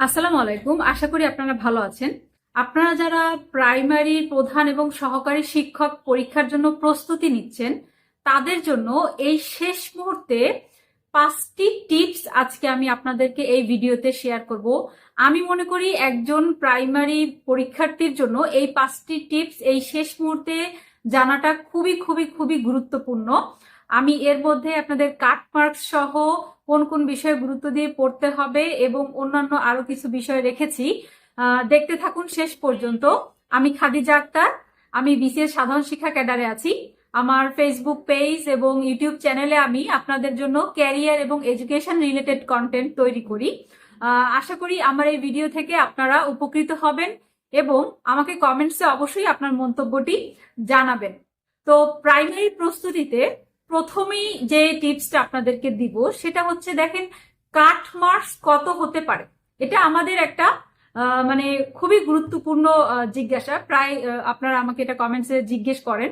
আসসালামু আলাইকুম। আশা করি আপনারা ভালো আছেন। আপনারা যারা প্রাইমারি, প্রধান এবং সহকারী শিক্ষক পরীক্ষার জন্য প্রস্তুতি নিচ্ছেন, তাদের জন্য এই শেষ মুহূর্তে পাঁচটি টিপস আজকে আমি আপনাদেরকে এই ভিডিওতে শেয়ার করব। আমি মনে করি একজন প্রাইমারি পরীক্ষার্থীর জন্য এই পাঁচটি টিপস এই শেষ মুহূর্তে জানাটা খুবই খুবই খুবই গুরুত্বপূর্ণ। আমি এর মধ্যে আপনাদের কাট মার্কস সহ কোন কোন বিষয়ে গুরুত্ব দিয়ে পড়তে হবে এবং অন্যান্য আরও কিছু বিষয় রেখেছি। দেখতে থাকুন শেষ পর্যন্ত। আমি খাদিজা আক্তার, আমি বিসিএস সাধারণ শিক্ষা ক্যাডারে আছি। আমার ফেসবুক পেজ এবং ইউটিউব চ্যানেলে আমি আপনাদের জন্য ক্যারিয়ার এবং এডুকেশন রিলেটেড কন্টেন্ট তৈরি করি। আশা করি আমার এই ভিডিও থেকে আপনারা উপকৃত হবেন এবং আমাকে কমেন্টসে অবশ্যই আপনার মন্তব্যটি জানাবেন। তো প্রাইমারি প্রস্তুতিতে প্রথমেই যে টিপসটা আপনাদেরকে দিব, সেটা হচ্ছে দেখেন, কাট মার্কস কত হতে পারে? এটা আমাদের একটা মানে খুবই গুরুত্বপূর্ণ জিজ্ঞাসা। প্রায় আপনারা আমাকে এটা কমেন্টসে জিজ্ঞেস করেন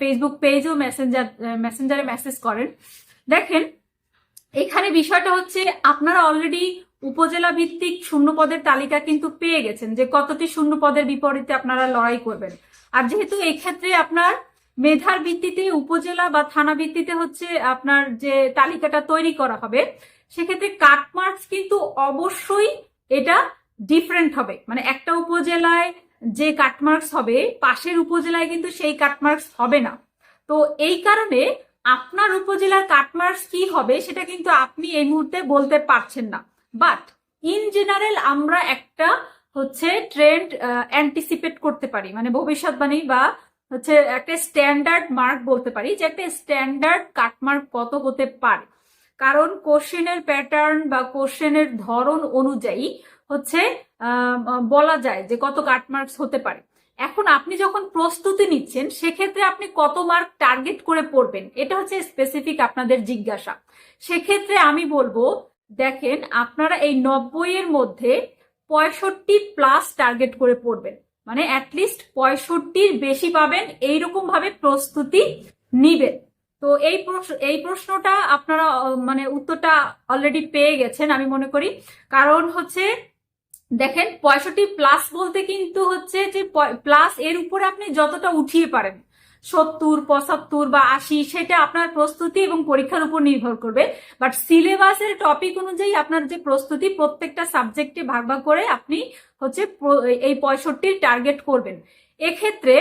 ফেসবুক পেজও মেসেঞ্জার মেসেঞ্জারে মেসেজ করেন। দেখেন, এখানে বিষয়টা হচ্ছে, আপনারা অলরেডি উপজেলা ভিত্তিক শূন্য পদের তালিকা কিন্তু পেয়ে গেছেন যে কতটি শূন্য পদের বিপরীতে আপনারা লড়াই করবেন। আর যেহেতু এক্ষেত্রে আপনার মেধার ভিত্তিতে উপজেলা বা থানা ভিত্তিতে হচ্ছে আপনার যে তালিকাটা তৈরি করা হবে, সেক্ষেত্রে কাট মার্কস কিন্তু অবশ্যই এটা ডিফারেন্ট হবে। মানে একটা উপজেলায় যে কাট মার্কস হবে, পাশের উপজেলায় কিন্তু সেই কাট মার্কস হবে না। তো এই কারণে আপনার উপজেলার কাট মার্কস কি হবে, সেটা কিন্তু আপনি এই মুহূর্তে বলতে পারছেন না। বাট ইন জেনারেল আমরা একটা হচ্ছে ট্রেন্ড অ্যান্টিসিপেট করতে পারি। মানে ভবিষ্যৎবাণী বা হচ্ছে একটা স্ট্যান্ডার্ড মার্ক বলতে পারি যে একটা স্ট্যান্ডার্ড কাটমার্ক কত হতে পারে। কারণ কোশ্চেনের প্যাটার্ন বা কোশ্চেনের ধরন অনুযায়ী হচ্ছে বলা যায় যে কত কাটমার্কস হতে পারে। এখন আপনি যখন প্রস্তুতি নিচ্ছেন, সেক্ষেত্রে আপনি কত মার্ক টার্গেট করে পড়বেন, এটা হচ্ছে স্পেসিফিক আপনাদের জিজ্ঞাসা। সেক্ষেত্রে আমি বলব, দেখেন আপনারা এই নব্বই এর মধ্যে পঁয়ষট্টি প্লাস টার্গেট করে পড়বেন। মানে অ্যাটলিস্ট পঁয়ষট্টির বেশি পাবেন, এইরকম ভাবে প্রস্তুতি নিবেন তো এই প্রশ্ন, এই প্রশ্নটা আপনারা মানে উত্তরটা অলরেডি পেয়ে গেছেন আমি মনে করি। কারণ হচ্ছে, দেখেন, পঁয়ষট্টি প্লাস বলতে কিন্তু হচ্ছে যে প্লাস এর উপরে আপনি যতটা উঠিয়ে পারেন সত্তর, পঁচাত্তর বা আশি, সেটা আপনার প্রস্তুতি এবং পরীক্ষার উপর নির্ভর করবে। বাট সিলেবাসের টপিক অনুযায়ী আপনার যে প্রস্তুতি, প্রত্যেকটা সাবজেক্টে ভাগ ভাগ করে আপনি হচ্ছে এই পঁয়ষট্টির টার্গেট করবেন। এক্ষেত্রে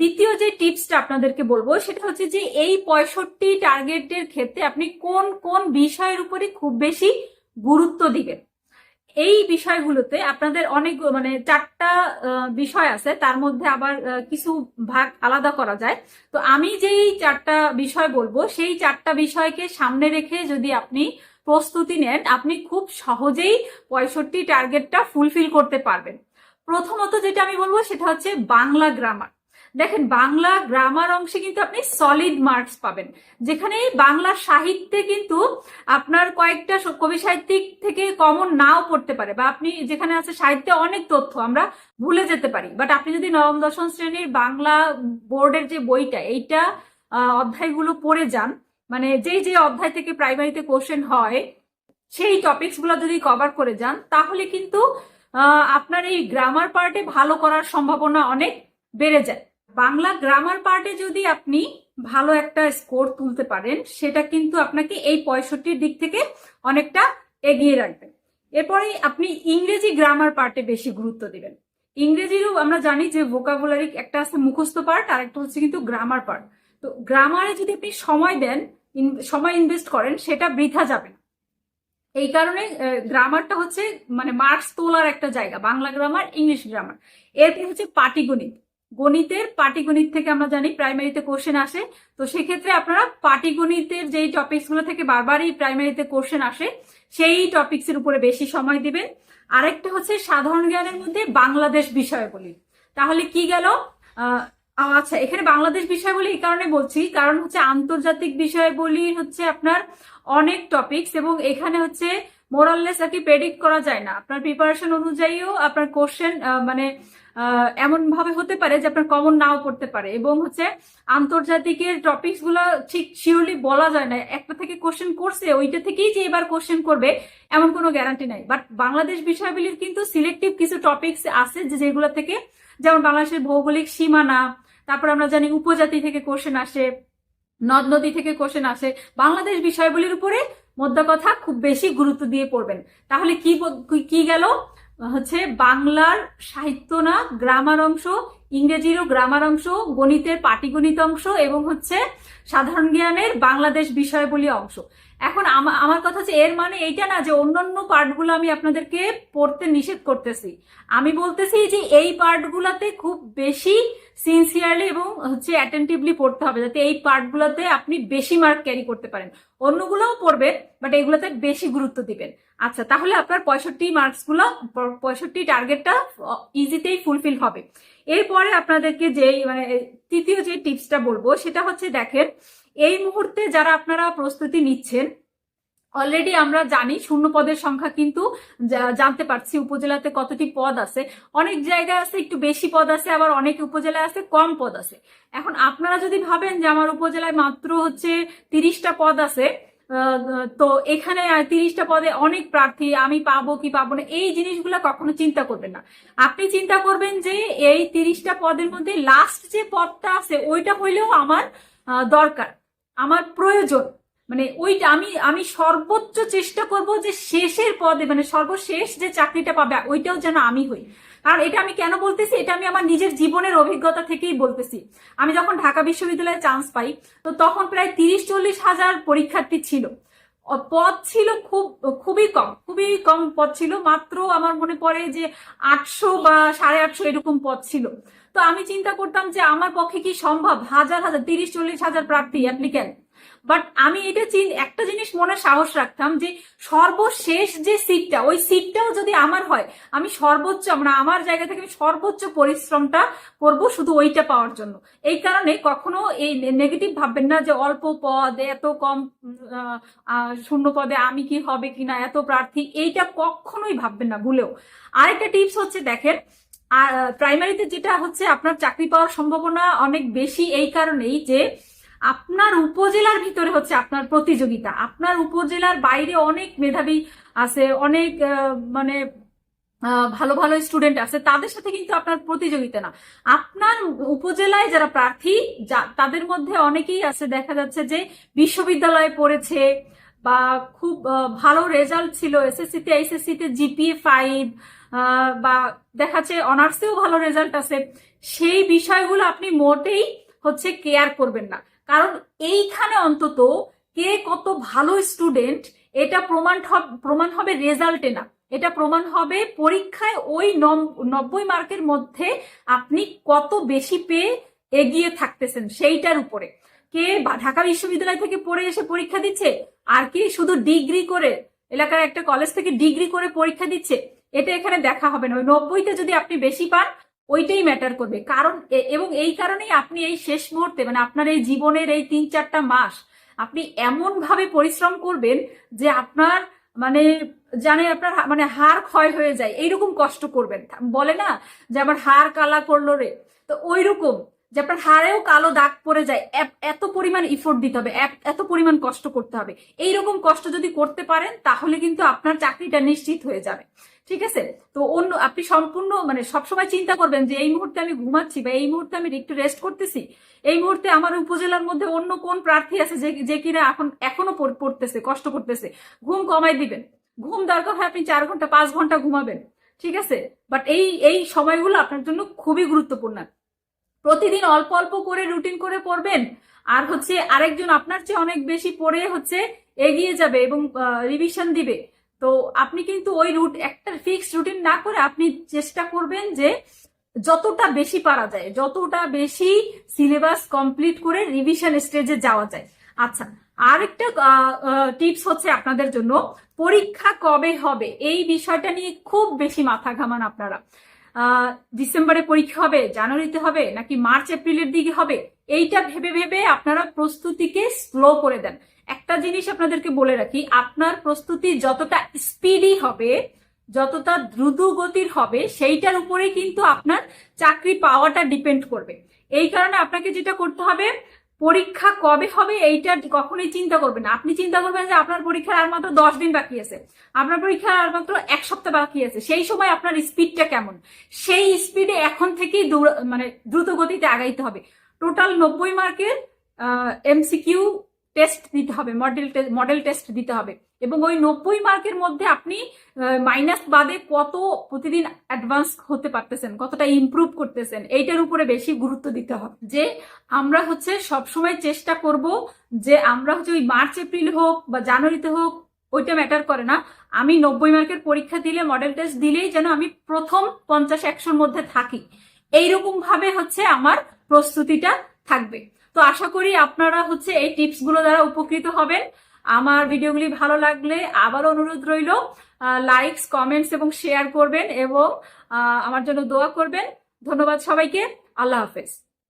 দ্বিতীয় যে টিপসটা আপনাদেরকে বলব, সেটা হচ্ছে যে এই পঁয়ষট্টি টার্গেটের ক্ষেত্রে আপনি কোন কোন বিষয়ের উপরে খুব বেশি গুরুত্ব দিবেন। এই বিষয়গুলোতে আপনাদের অনেক মানে চারটা বিষয় আছে, তার মধ্যে আবার কিছু ভাগ আলাদা করা যায়। তো আমি যেই চারটা বিষয় বলব, সেই চারটা বিষয়কে সামনে রেখে যদি আপনি প্রস্তুতি নেন, আপনি খুব সহজেই পঁয়ষট্টি টার্গেটটা ফুলফিল করতে পারবেন। প্রথমত যেটা আমি বলব, সেটা হচ্ছে বাংলা গ্রামার দেখেন, বাংলা গ্রামার অংশে কিন্তু আপনি সলিড মার্কস পাবেন। যেখানে বাংলা সাহিত্যে কিন্তু আপনার কয়েকটা কবি সাহিত্যিক থেকে কমন নাও পড়তে পারে বা আপনি যেখানে আছে সাহিত্যে অনেক তথ্য, আমরা ভুলে যেতে পারি। বাট আপনি যদি নবম, দশম শ্রেণির বাংলা বোর্ডের যে বইটা, এইটা অধ্যায়গুলো পড়ে যান মানে যেই যে অধ্যায় থেকে প্রাইমারিতে কোশ্চেন হয়, সেই টপিকসগুলো যদি কভার করে যান, তাহলে কিন্তু আপনার এই গ্রামার পার্টে ভালো করার সম্ভাবনা অনেক বেড়ে যায়। বাংলা গ্রামার পার্টে যদি আপনি ভালো একটা স্কোর তুলতে পারেন, সেটা কিন্তু আপনাকে এই পঁয়ষট্টির দিক থেকে অনেকটা এগিয়ে রাখবে। এরপরে আপনি ইংরেজি গ্রামার পার্টে বেশি গুরুত্ব দিবেন। ইংরেজিরও আমরা জানি যে ভোকাবুলারি একটা আছে মুখস্থ পার্ট আর একটা হচ্ছে কিন্তু গ্রামার পার্ট তো গ্রামারে যদি আপনি সময় দেন সময় ইনভেস্ট করেন, সেটা বৃথা যাবে না। এই কারণে গ্রামারটা হচ্ছে মানে মার্কস তোলার একটা জায়গা, বাংলা গ্রামার ইংলিশ গ্রামার এরপর হচ্ছে পাটিগণিত। গণিতের পাটিগণিত থেকে আমরা জানি প্রাইমারিতে কোশ্চেন আসে। তো সেক্ষেত্রে আপনারা পাটিগণিতের যেই টপিকসগুলো থেকে বারবারই প্রাইমারিতে কোশ্চেন আসে, সেই টপিকস এর উপরে বেশি সময় দিবেন। আরেকটা হচ্ছে সাধারণ জ্ঞানের মধ্যে বাংলাদেশ বিষয়গুলি তাহলে কি গেল? আচ্ছা এখানে বাংলাদেশ বিষয় বলি এই কারণে বলছি, কারণ হচ্ছে আন্তর্জাতিক বিষয় বলি হচ্ছে আপনার অনেক টপিকস এবং এখানে হচ্ছে মোরাললেস আর কি প্রেডিক্ট করা যায় না। আপনার প্রিপারেশন অনুযায়ীও আপনার কোশ্চেন মানে এমন ভাবে হতে পারে যে আপনার কমন নাও পড়তে পারে। এবং হচ্ছে আন্তর্জাতিকের টপিকসগুলো ঠিক শিওরলি বলা যায় না। একটা থেকে কোশ্চেন করছে, ওইটা থেকেই যে এবার কোশ্চেন করবে, এমন কোনো গ্যারান্টি নাই। বাট বাংলাদেশ বিষয়গুলির কিন্তু সিলেক্টিভ কিছু টপিকস আছে যে যেগুলো থেকে, যেমন বাংলাদেশের ভৌগোলিক সীমানা, তারপর আমরা জানি উপজাতি থেকে কোশ্চেন আসে। নদ নদী থেকে কোশ্চেন আসে বাংলাদেশ বিষয়গুলির উপরে মোদ্দা কথা খুব বেশি গুরুত্ব দিয়ে পড়বেন। তাহলে কি কি গেল? হচ্ছে বাংলার সাহিত্য না, গ্রামার অংশ, ইংরেজিরও গ্রামার অংশ, গণিতের পাটিগণিত অংশ এবং হচ্ছে সাধারণ জ্ঞানের বাংলাদেশ বিষয়বলী অংশ। এখন আমা- আমার কথা হচ্ছে এর মানে এইটা না যে অন্যান্য পার্টগুলো আমি আপনাদেরকে পড়তে নিষেধ করতেছি। আমি বলতেছি যে এই পার্টগুলোতে খুব বেশি সিনসিয়ারলি এবং হচ্ছে অ্যাটেন্টিভলি পড়তে হবে যাতে এই পার্টগুলোতে আপনি বেশি মার্ক ক্যারি করতে পারেন। অন্যগুলোও পড়বেন বাট এগুলোতে বেশি গুরুত্ব দিবেন। আচ্ছা তাহলে আপনার পঁয়ষট্টি মার্কসগুলো, পঁয়ষট্টি টার্গেটটা ইজিতেই ফুলফিল হবে। এরপরে আপনাদেরকে যে মানে তৃতীয় যে টিপসটা বলব, সেটা হচ্ছে দেখেন, এই মুহূর্তে যারা আপনারা প্রস্তুতি নিচ্ছেন অলরেডি আমরা জানি শূন্য পদের সংখ্যা কিন্তু জানতে পারছি উপজেলাতে কতটি পদ আছে। অনেক জায়গায় আছে, একটু বেশি পদ আছে, আবার অনেক উপজেলায় আছে, কম পদ আছে। এখন আপনারা যদি ভাবেন যে আমার উপজেলায় মাত্র হচ্ছে তিরিশটা পদ আছে তো এখানে তিরিশটা পদে অনেক প্রার্থী, আমি পাবো কি পাবো না, এই জিনিসগুলো কখনো চিন্তা করবেন না। আপনি চিন্তা করবেন যে এই তিরিশটা পদের মধ্যে লাস্ট যে পদটা আছে, ওইটা হইলেও আমার দরকার, আমার প্রয়োজন। মানে ওইটা আমি আমি সর্বোচ্চ চেষ্টা করব যে শেষের পদে মানে সর্বশেষ যে চাকরিটা পাবে, ওইটাও যেন আমি হই। কারণ এটা আমি কেন বলতেছি? এটা আমি আমার নিজের জীবনের অভিজ্ঞতা থেকেই বলতেছি। আমি যখন ঢাকা বিশ্ববিদ্যালয়ে চান্স পাই, তো তখন প্রায় তিরিশ চল্লিশ হাজার পরীক্ষার্থী ছিল। পদ ছিল খুব, খুবই কম খুবই কম পদ ছিল, মাত্র আমার মনে পড়ে যে আটশো বা সাড়ে আটশো এরকম পদ ছিল। তো আমি চিন্তা করতাম যে আমার পক্ষে কি সম্ভব? হাজার হাজার তিরিশ চল্লিশ হাজার প্রার্থী অ্যাপ্লিক্যান্ট বাট আমি এটা চিন- একটা জিনিস মনে সাহস রাখতাম যে সর্বশেষ যে সিটটা ওই সিটটাও যদি আমার হয়, আমি সর্বোচ্চ, আমরা আমার জায়গা থেকে আমি সর্বোচ্চ পরিশ্রমটা করব শুধু ওইটা পাওয়ার জন্য। এই কারণে কখনো এই নেগেটিভ ভাববেন না যে অল্প পদ, এত কম শূন্য পদে আমি কি হবে কিনা এত প্রার্থী, এইটা কখনোই ভাববেন না, ভুলেও। আরেকটা টিপস হচ্ছে দেখেন আর প্রাইমারিতে যেটা হচ্ছে আপনার চাকরি পাওয়ার সম্ভাবনা অনেক বেশি, এই কারণেই যে আপনার উপজেলার ভিতরে হচ্ছে আপনার প্রতিযোগিতা। আপনার উপজেলার বাইরে অনেক মেধাবী আছে, অনেক মানে ভালো ভালো স্টুডেন্ট আছে, তাদের সাথে কিন্তু আপনার প্রতিযোগিতা না। আপনার উপজেলায় যারা প্রার্থী তাদের মধ্যে অনেকেই আছে, দেখা যাচ্ছে যে বিশ্ববিদ্যালয়ে পড়েছে বা খুব ভালো রেজাল্ট ছিল এসএসসি তে এইচএসসি তে জিপিএ ফাইভ বা দেখা যাচ্ছে অনার্সেও ভালো রেজাল্ট আছে। সেই বিষয়গুলো আপনি মোটেই হচ্ছে কেয়ার করবেন না। কারণ এইখানে অন্তত কে কত ভালো স্টুডেন্ট এটা প্রমাণ প্রমাণ হবে রেজাল্টে না। এটা প্রমাণ হবে পরীক্ষায় ওই নব্বই মার্কের মধ্যে আপনি কত বেশি পেয়ে এগিয়ে থাকতেছেন সেইটার উপরে। কে ঢাকা বিশ্ববিদ্যালয় থেকে পড়ে এসে পরীক্ষা দিচ্ছে, আর কি শুধু ডিগ্রি করে এলাকার একটা কলেজ থেকে ডিগ্রি করে পরীক্ষা দিচ্ছে, এটা এখানে দেখা হবে না। ওই নব্বইতে যদি আপনি বেশি পান ওইটাই ম্যাটার করবে। কারণ এবং এই কারণেই আপনি এই শেষ মুহূর্তে মানে আপনার এই জীবনের এই তিন চারটা মাস, আপনি এমন ভাবে পরিশ্রম করবেন যে আপনার মানে জানে আপনার মানে হাড় ক্ষয় হয়ে যায়। এইরকম কষ্ট করবেন। বলে না যে আমার হাড় কালা করল রে। তো ওই রকম যে আপনার হাড়েও কালো দাগ পড়ে যায়। এত পরিমাণ ইফোর্ট দিতে হবে এত পরিমাণ কষ্ট করতে হবে। এইরকম কষ্ট যদি করতে পারেন, তাহলে কিন্তু আপনার চাকরিটা নিশ্চিত হয়ে যাবে। ঠিক আছে? তো অন্য, আপনি সম্পূর্ণ মানে সবসময় চিন্তা করবেন যে এই মুহূর্তে আমি ঘুমাচ্ছি বা এই মুহূর্তে আমি একটু রেস্ট করতেছি। এই মুহূর্তে আমার উপজেলার মধ্যে অন্য কোন প্রার্থী আছে যে যে কিনা এখন, এখনও পড়তেছে, কষ্ট করতেছে। ঘুম কমাই দিবেন। ঘুম দরকার হয় আপনি চার ঘণ্টা, পাঁচ ঘণ্টা ঘুমাবেন। ঠিক আছে? বাট এই এই সময়গুলো আপনার জন্য খুবই গুরুত্বপূর্ণ। প্রতিদিন অল্প অল্প করে রুটিন করে পড়বেন। আর হচ্ছে আরেকজন আপনার চেয়ে অনেক বেশি পড়ে হচ্ছে এগিয়ে যাবে এবং রিভিশন দিবে। তো আপনি কিন্তু ওই রুট একটা ফিক্সড রুটিন না করে আপনি চেষ্টা করবেন যে যতটা বেশি পারা যায়, যতটা বেশি সিলেবাস কমপ্লিট করে রিভিশন স্টেজে যাওয়া যায়। আচ্ছা আরেকটা টিপস হচ্ছে আপনাদের জন্য, পরীক্ষা কবে হবে? এই বিষয়টা নিয়ে খুব বেশি মাথা ঘামান আপনারা। ডিসেম্বরে পরীক্ষা হবে, জানুয়ারিতে হবে, নাকি মার্চ, এপ্রিলের দিকে হবে? এইটা ভেবে ভেবে আপনারা প্রস্তুতিকে স্লো করে দেন। একটা জিনিস আপনাদেরকে বলে রাখি, আপনার প্রস্তুতি যতটা স্পিডি হবে, যতটা দ্রুত গতির হবে, সেইটার উপরে কিন্তু আপনার চাকরি পাওয়াটা ডিপেন্ড করবে। এই কারণে আপনাকে যেটা করতে হবে, পরীক্ষা কবে হবে এইটা কখনোই চিন্তা করবেন না। আপনি চিন্তা করবেন যে আপনার পরীক্ষার আর মাত্র দশ দিন বাকি আছে। আপনার পরীক্ষার আর মাত্র এক সপ্তাহ বাকি আছে। সেই সময় আপনার স্পিডটা কেমন? সেই স্পিডে এখন থেকেই মানে দ্রুত গতিতে আগাইতে হবে। টোটাল নব্বই মার্কের এমসিকিউ টেস্ট দিতে হবে মডেল মডেল টেস্ট দিতে হবে। এবং ওই নব্বই মার্কের মধ্যে আপনি মাইনাস বাদে কত প্রতিদিন অ্যাডভান্স হতে পারতেছেন, কতটা ইমপ্রুভ করতেছেন, এইটার উপরে বেশি গুরুত্ব দিতে হবে। যে আমরা হচ্ছে সবসময় চেষ্টা করব যে আমরা হচ্ছে ওই মার্চ, এপ্রিল হোক বা জানুয়ারিতে হোক, ওইটা ম্যাটার করে না। আমি নব্বই মার্কের পরীক্ষা দিলে মডেল টেস্ট দিলেই যেন আমি প্রথম পঞ্চাশ, একশোর মধ্যে থাকি। এইরকম ভাবে হচ্ছে আমার প্রস্তুতিটা থাকবে। তো আশা করি আপনারা হচ্ছে এই টিপসগুলো দ্বারা উপকৃত হবেন। আমার ভিডিওগুলি ভালো লাগলে আবার অনুরোধ রইল লাইকস কমেন্টস এবং শেয়ার করবেন এবং আমার জন্য দোয়া করবেন। ধন্যবাদ সবাইকে। আল্লাহ হাফেজ।